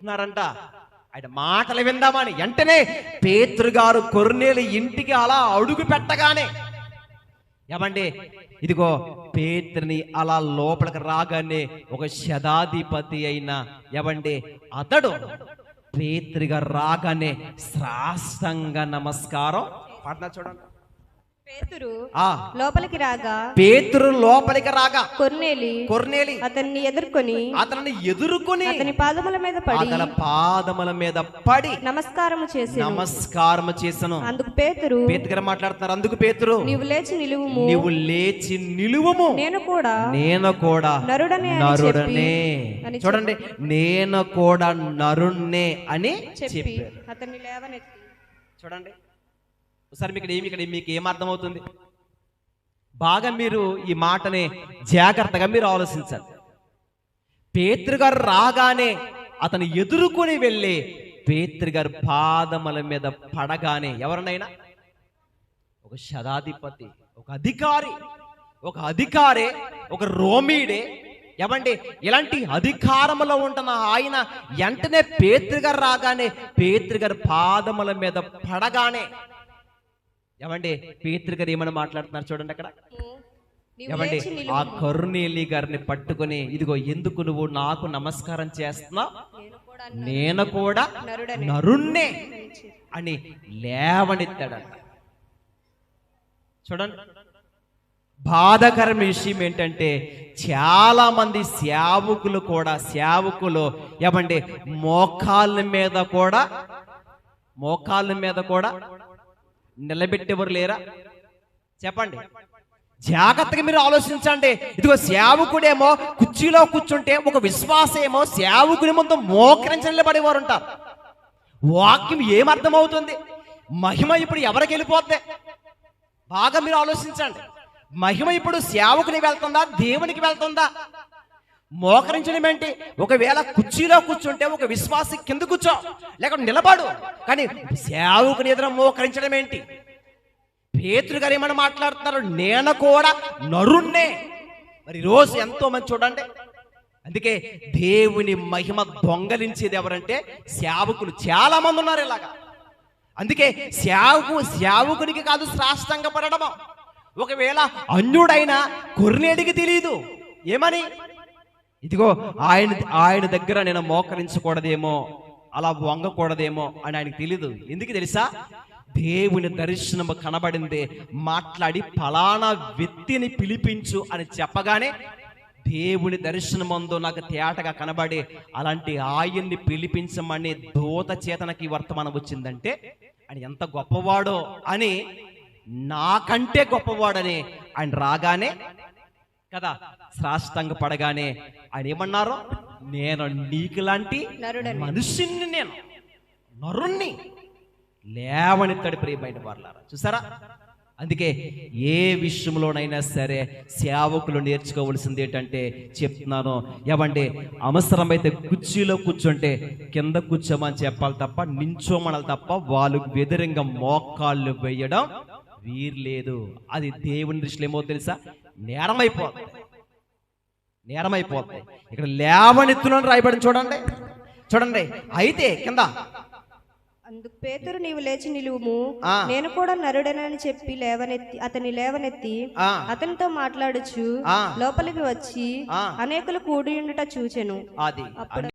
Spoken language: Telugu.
ఉన్నారంట ఆయన మాటలు విందామని వెంటనే పేతృగారు గారు కొర్నేలు ఇంటికి అలా అడుగు పెట్టగానే ఏమండి? ఇదిగో పేతుని అలా లోపలికి రాగానే ఒక శతాధిపతి అయిన ఏమండి? అతడు పేత్రిగా రాగానే శ్రాష్టంగా నమస్కారం. పాటనా చూడండి. పేతురు లోపలికి రాగా పేతురు లోపలికి రాగా కొర్నేలి కొర్నేలి అతన్ని ఎదుర్కొని అతనిని ఎదుర్కొని అతని పాదముల మీద పడి అతని పాదముల మీద పడి నమస్కారము చేసి నమస్కారం చేసను. అందుకు పేతురు పేతుగారు మాట్లాడుతున్నారు. అందుకు పేతురు నీవు లేచి నిలువుము. నీవు లేచి నిలువము. నేను కూడా నేను కూడా నరుడనే నరుడనే చూడండి. నేను కూడా నరుణ్ణే అని చెప్పి అతన్ని లేవనెత్తి. చూడండి. ఒకసారి మీకు ఏమి ఇక్కడ మీకు ఏమర్థమవుతుంది అర్థమవుతుంది? బాగా మీరు ఈ మాటని జాగ్రత్తగా మీరు ఆలోచించాలి. పేతృగారు రాగానే అతను ఎదుర్కొని వెళ్ళి పేతృగారు పాదముల మీద పడగానే ఎవరినైనా? ఒక శతాధిపతి ఒక అధికారి ఒక అధికారే ఒక రోమీడే ఏమండి? ఇలాంటి అధికారములో ఉంటున్న ఆయన వెంటనే పేతృగారు రాగానే పేతృగారు పాదముల మీద పడగానే ఏమండి? పేతృగారు ఏమని మాట్లాడుతున్నారు చూడండి అక్కడ. ఏమండి? ఆ కరుణేలి గారిని పట్టుకొని ఇదిగో ఎందుకు నువ్వు నాకు నమస్కారం చేస్తున్నావు? నేను కూడా నరుణ్ణే అని లేవనెత్తాడంట. చూడండి. బాధకరమైన విషయం ఏంటంటే చాలా మంది సేవకులు కూడా సేవకులు ఏమండి మోకాళ్ళ మీద కూడా మోకాళ్ళ మీద కూడా నిలబెట్టేవారు లేరా? చెప్పండి. జాగ్రత్తగా మీరు ఆలోచించండి. ఇదిగో సేవకుడేమో కుర్చీలో కూర్చుంటే ఒక విశ్వాసేమో సేవకుడి ముందు మోకరించి ఉంటారు. వాక్యం ఏమర్థమవుతుంది? మహిమ ఇప్పుడు ఎవరికి వెళ్ళిపోద్ది? బాగా మీరు ఆలోచించండి. మహిమ ఇప్పుడు సేవకుని వెళ్తుందా? దేవునికి వెళ్తుందా? మోకరించడం ఏంటి? ఒకవేళ కుర్చీలో కూర్చుంటే ఒక విశ్వాసి కింద కూర్చో. లేక నిలబడు. కానీ సేవకుని ఎదురు మోకరించడం ఏంటి? పేతురు గారు ఏమని మాట్లాడుతున్నారు? నేను కూడా నరుణ్ణే. మరి రోజు ఎంతో మంది చూడండి. అందుకే దేవుని మహిమ దొంగలించేది ఎవరంటే సేవకులు. చాలా మంది ఉన్నారు ఇలాగా. అందుకే సేవకు సేవకునికి కాదు శ్రాష్టంగా పడడము ఒకవేళ అన్యుడైనా కొర్నేడికి తెలియదు ఏమని? ఇదిగో ఆయన ఆయన దగ్గర నేను మోకరించకూడదేమో అలా వంగకూడదేమో అని ఆయనకు తెలియదు ఎందుకు తెలుసా? దేవుని దర్శనము కనబడింది మాట్లాడి ఫలానా వ్యక్తిని పిలిపించు అని చెప్పగానే దేవుని దర్శనమందు నాకు తేటగా కనబడి అలాంటి ఆయన్ని పిలిపించమని దూత చేతనకి వర్తమానం వచ్చిందంటే ఆయన ఎంత గొప్పవాడో అని నాకంటే గొప్పవాడని ఆయన రాగానే కదా? శ్రాష్టంగా పడగానే ఆయన ఏమన్నారు? నేను నీకులాంటి నరుడని. మనుషుణ్ణి నేను. నరుణ్ణి. లేవనెత్తాడు ప్రియమైన వాళ్ళారా చూసారా? అందుకే ఏ విషయంలోనైనా సరే సేవకులు నేర్చుకోవలసింది ఏంటంటే చెప్తున్నాను. ఏమండి అవసరమైతే కుర్చీలో కూర్చుంటే కింద కూర్చోమని చెప్పాలి తప్ప నించోమనాలి తప్ప వాళ్ళు వ్యతిరేకంగా మోకాళ్ళు వేయడం వీర్లేదు. అది దేవుని దృష్టిలో ఏమో తెలుసా? నేరమైపోతుంది నేరమైపోతుంది ఇక్కడ లేవనెత్తులను రాయబడి చూడండి. చూడండి. అయితే కింద. అందుకు పేతురు నీవు లేచి నిలువుము. ఆ. నేను కూడా నరుడనని చెప్పి లేవనెత్తి అతని లేవనెత్తి అతనితో మాట్లాడుచు ఆ. లోపలికి వచ్చి. అనేకులు కూడి ఉండుట చూచెను. అది.